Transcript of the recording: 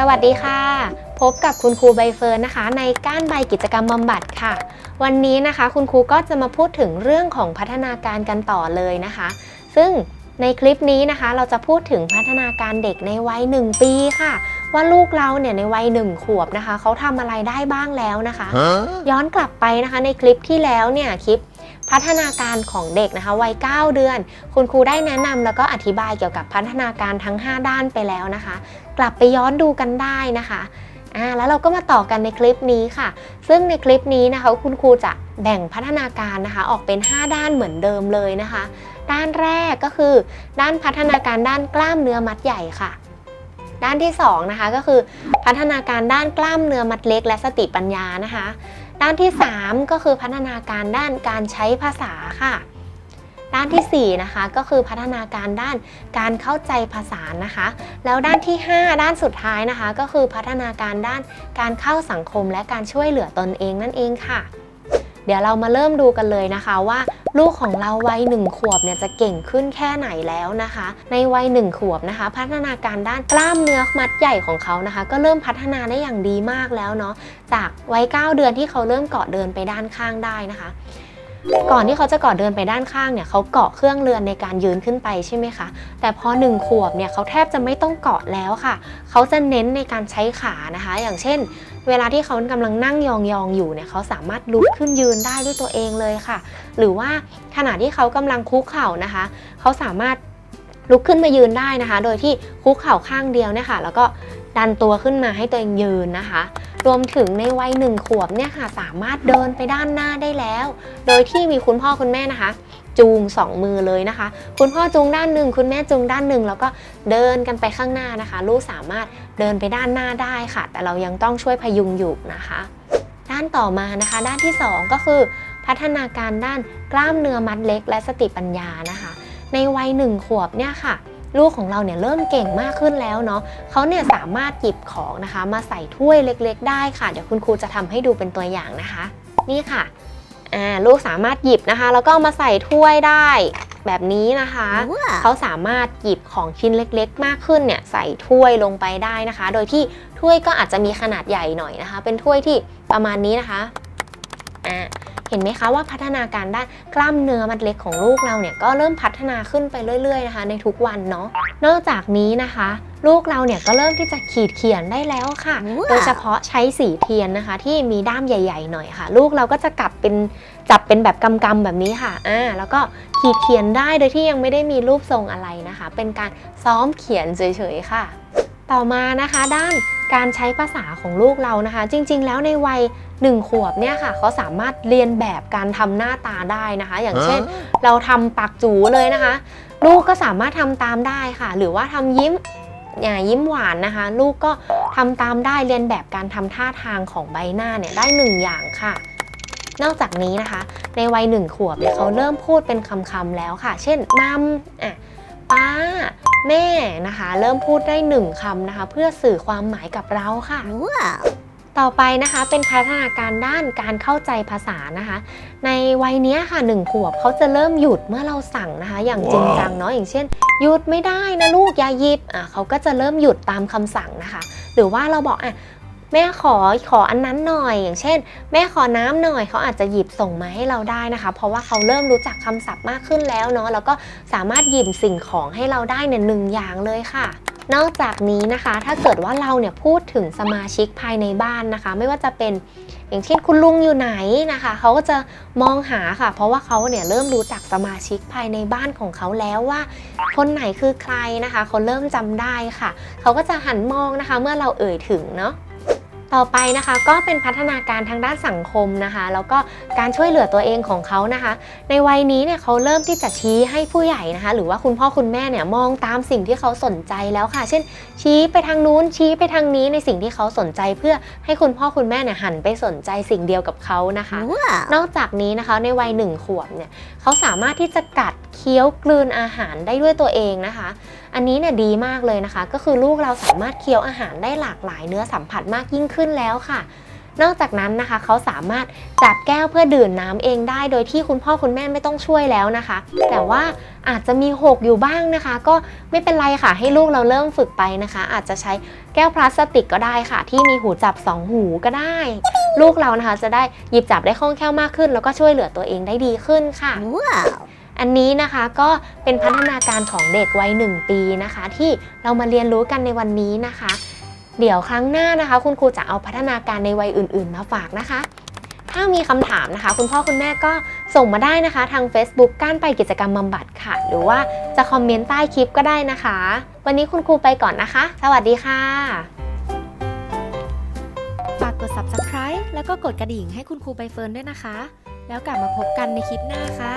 สวัสดีค่ะ พบกับคุณครูใบเฟิร์นนะคะ ในก้านใบกิจกรรมบำบัดค่ะ วันนี้นะคะคุณครูก็จะมาพูดถึงเรื่องของพัฒนาการกันต่อเลยนะคะ ซึ่งในคลิปนี้นะคะเราจะพูดถึงพัฒนาการเด็กในวัย 1 ปีค่ะ ว่าลูกเราเนี่ยในวัย 1 ขวบนะคะ เขาทำอะไรได้บ้างแล้วนะคะ ย้อนกลับไปนะคะในคลิปที่แล้วเนี่ยคลิป พัฒนาการของเด็กนะคะวัย 9 เดือน คุณครูได้แนะนำแล้วก็อธิบายเกี่ยวกับพัฒนาการทั้ง 5 ด้านไปแล้วนะคะ กลับไปย้อนดูกันได้นะคะอ่าแล้วเราก็มาต่อกันในคลิปนี้ค่ะ ซึ่งในคลิปนี้นะคะคุณครูจะแบ่งพัฒนาการนะคะออกเป็น 5 ด้านเหมือนเดิมเลยนะคะ ด้านแรกก็คือ ด้านพัฒนาการด้านกล้ามเนื้อมัดใหญ่ค่ะด้านที่2นะคะก็คือพัฒนาการด้านกล้ามเนื้อมัดเล็กและสติปัญญานะคะ ด้านที่ 3 ก็คือพัฒนาการด้านการใช้ภาษาค่ะ ด้านที่4นะคะก็คือพัฒนาการด้านการเข้าใจภาษานะคะ แล้วด้านที่ 5 ด้านสุดท้ายนะคะ ก็คือพัฒนาการด้านการเข้าสังคมและการช่วยเหลือตนเองนั่นเองค่ะ เดี๋ยวเรามาเริ่มดูกันเลยนะคะว่าลูกของเราวัยหนึ่งขวบเนี่ยจะเก่งขึ้นแค่ไหนแล้วนะคะ ในวัยหนึ่งขวบนะคะ พัฒนาการด้านกล้ามเนื้อมัดใหญ่ของเขานะคะ ก็เริ่มพัฒนาได้อย่างดีมากแล้วเนาะจากวัย9เดือนที่เขาเริ่มเกาะเดินไปด้านข้างได้นะคะ ก่อนที่เขาจะเกาะเดินไปด้านข้างเนี่ยเขาเกาะเครื่องเรือนในการยืนขึ้นไปใช่ไหมคะ แต่พอหนึ่งขวบเนี่ยเขาแทบจะไม่ต้องเกาะแล้วค่ะ เขาจะเน้นในการใช้ขานะคะ อย่างเช่น เวลาที่เขากำลังนั่งยองๆอยู่เนี่ยเขาสามารถลุกขึ้นยืนได้ด้วยตัวเองเลยค่ะ หรือว่าขณะที่เขากำลังคุกเข่านะคะ เขาสามารถลุกขึ้นมายืนได้นะคะ โดยที่คุกเข่าข้างเดียวเนี่ยค่ะ แล้วก็ ดันตัวขึ้นมาให้ตัวเองยืนนะคะ รวมถึงในวัยหนึ่งขวบเนี่ยค่ะสามารถเดินไปด้านหน้าได้แล้ว โดยที่มีคุณพ่อคุณแม่นะคะ จูงสองมือเลยนะคะ คุณพ่อจูงด้านหนึ่งคุณแม่จูงด้านหนึ่งแล้วก็เดินกันไปข้างหน้านะคะ ลูกสามารถเดินไปด้านหน้าได้ค่ะ แต่เรายังต้องช่วยพยุงอยู่นะคะ ด้านต่อมานะคะ ด้านที่ 2 ก็คือพัฒนาการด้านกล้ามเนื้อมัดเล็กและสติปัญญานะคะ ในวัยหนึ่งขวบเนี่ยค่ะ ลูกของเราเนี่ยเริ่มเก่งมากขึ้นแล้วเนาะเขาเนี่ยสามารถหยิบของนะคะ มาใส่ถ้วยเล็ก ๆ ได้ค่ะ เดี๋ยวคุณครูจะทำให้ดูเป็นตัวอย่างนะคะ นี่ค่ะอ่าลูกสามารถหยิบนะคะ แล้วก็เอามาใส่ถ้วยได้แบบนี้นะคะ เขาสามารถหยิบของชิ้นเล็กๆ มากขึ้นเนี่ยใส่ถ้วยลงไปได้นะคะ โดยที่ถ้วยก็อาจจะมีขนาดใหญ่หน่อยนะคะ เป็นถ้วยที่ประมาณนี้นะคะอ่า เห็นไหมคะว่าพัฒนาการด้านกล้ามเนื้อมัดเล็กของลูกเราเนี่ยก็เริ่มพัฒนาขึ้นไปเรื่อยๆนะคะ ในทุกวันเนาะนอกจากนี้นะคะ ลูกเราเนี่ยก็เริ่มที่จะขีดเขียนได้แล้วค่ะว้าวโดยเฉพาะใช้สีเทียนนะคะ ที่มีด้ามใหญ่ ๆ หน่อยค่ะ ลูกเราก็จะกลับเป็นจับเป็นแบบกำๆแบบนี้ค่ะอ่าแล้วก็ขีดเขียนได้โดยที่ยังไม่ได้มีรูปทรงอะไรนะคะ เป็นการซ้อมเขียนเฉยๆค่ะ ต่อมานะคะด้าน การใช้ภาษาของลูกเรานะคะ จริง ๆ แล้วในวัยหนึ่งขวบเนี่ยค่ะเขาสามารถเรียนแบบการทำหน้าตาได้นะคะ อย่างเช่น เราทำปากจูเลยนะคะ ลูกก็สามารถทำตามได้ค่ะ หรือว่าทำยิ้มอ่ายิ้มหวานนะคะ ลูกก็ทำตามได้เรียนแบบการทำท่าทางของใบหน้าเนี่ยได้หนึ่งอย่างค่ะ นอกจากนี้นะคะ ในวัยหนึ่งขวบเนี่ยเขาเริ่มพูดเป็นคำๆแล้วค่ะ เช่นมัมอะป้า แม่นะคะ เริ่มพูดได้หนึ่งคำนะคะ เพื่อสื่อความหมายกับเราค่ะต่อไปนะคะเป็นพัฒนาการด้านการเข้าใจภาษานะคะ ในวัยเนี้ยค่ะหนึ่งขวบเขาจะเริ่มหยุดเมื่อเราสั่งนะคะ อย่างจริงจังเนาะอย่างเช่น หยุดไม่ได้นะลูกอย่าหยิบอะเขาก็จะเริ่มหยุดตามคำสั่งนะคะ หรือว่าเราบอกอะ แม่ขอขออันนั้นหน่อย อย่างเช่น แม่ขอน้ำหน่อยเขาอาจจะหยิบส่งมาให้เราได้นะคะ เพราะว่าเขาเริ่มรู้จักคำศัพท์มากขึ้นแล้วเนาะแล้วก็สามารถหยิบสิ่งของให้เราได้เนี่ยหนึ่งอย่างเลยค่ะนอกจากนี้นะคะถ้าเกิดว่าเราเนี่ยพูดถึงสมาชิกภายในบ้านนะคะ ไม่ว่าจะเป็นอย่างเช่นคุณลุงอยู่ไหนนะคะเขาก็จะมองหาค่ะ เพราะว่าเขาเนี่ยเริ่มรู้จักสมาชิกภายในบ้านของเขาแล้วว่า คนไหนคือใครนะคะเขาเริ่มจำได้ค่ะเขาก็จะหันมองนะคะ เมื่อเราเอ่ยถึงเนาะ ต่อไปนะคะก็เป็นพัฒนาการทางด้านสังคมนะคะ แล้วก็การช่วยเหลือตัวเองของเขานะคะ ในวัยนี้เนี่ยเขาเริ่มที่จะชี้ให้ผู้ใหญ่นะคะ หรือว่าคุณพ่อคุณแม่เนี่ยมองตามสิ่งที่เขาสนใจแล้วค่ะ เช่น ชี้ไปทางนู้นชี้ไปทางนี้ในสิ่งที่เขาสนใจ เพื่อให้คุณพ่อคุณแม่เนี่ยหันไปสนใจสิ่งเดียวกับเขานะคะ นอกจากนี้นะคะในวัยหนึ่งขวบเนี่ยเขาสามารถที่จะกัดเคี้ยวกลืนอาหารได้ด้วยตัวเองนะคะอันนี้เนี่ยดีมากเลยนะคะ ก็คือลูกเราสามารถเคี้ยวอาหารได้หลากหลายเนื้อสัมผัสมากยิ่งขึ้นแล้วค่ะ นอกจากนั้นนะคะ เขาสามารถจับแก้วเพื่อดื่มน้ำเองได้ โดยที่คุณพ่อคุณแม่ไม่ต้องช่วยแล้วนะคะ แต่ว่าอาจจะมีหกอยู่บ้างนะคะ ก็ไม่เป็นไรค่ะ ให้ลูกเราเริ่มฝึกไปนะคะ อาจจะใช้แก้วพลาสติกก็ได้ค่ะ ที่มีหูจับสองหูก็ได้ ลูกเรานะคะจะได้หยิบจับได้คล่องแคล่วมากขึ้น แล้วก็ช่วยเหลือตัวเองได้ดีขึ้นค่ะ อันนี้นะคะก็เป็นพัฒนาการของเด็กวัย 1 ปีนะคะ ที่เรามาเรียนรู้กันในวันนี้นะคะ เดี๋ยวครั้งหน้านะคะ คุณครูจะเอาพัฒนาการในวัยอื่น ๆ มาฝากนะคะ ถ้ามีคำถามนะคะ คุณพ่อคุณแม่ก็ส่งมาได้นะคะ ทาง Facebook ก้านไปกิจกรรมบำบัดค่ะ หรือว่าจะคอมเมนต์ใต้คลิปก็ได้นะคะ วันนี้คุณครูไปก่อนนะคะ สวัสดีค่ะฝากกด subscribe แล้วก็กดกระดิ่งให้คุณครูใบเฟิร์นด้วยนะคะ แล้วกลับมาพบกันในคลิปหน้าค่ะ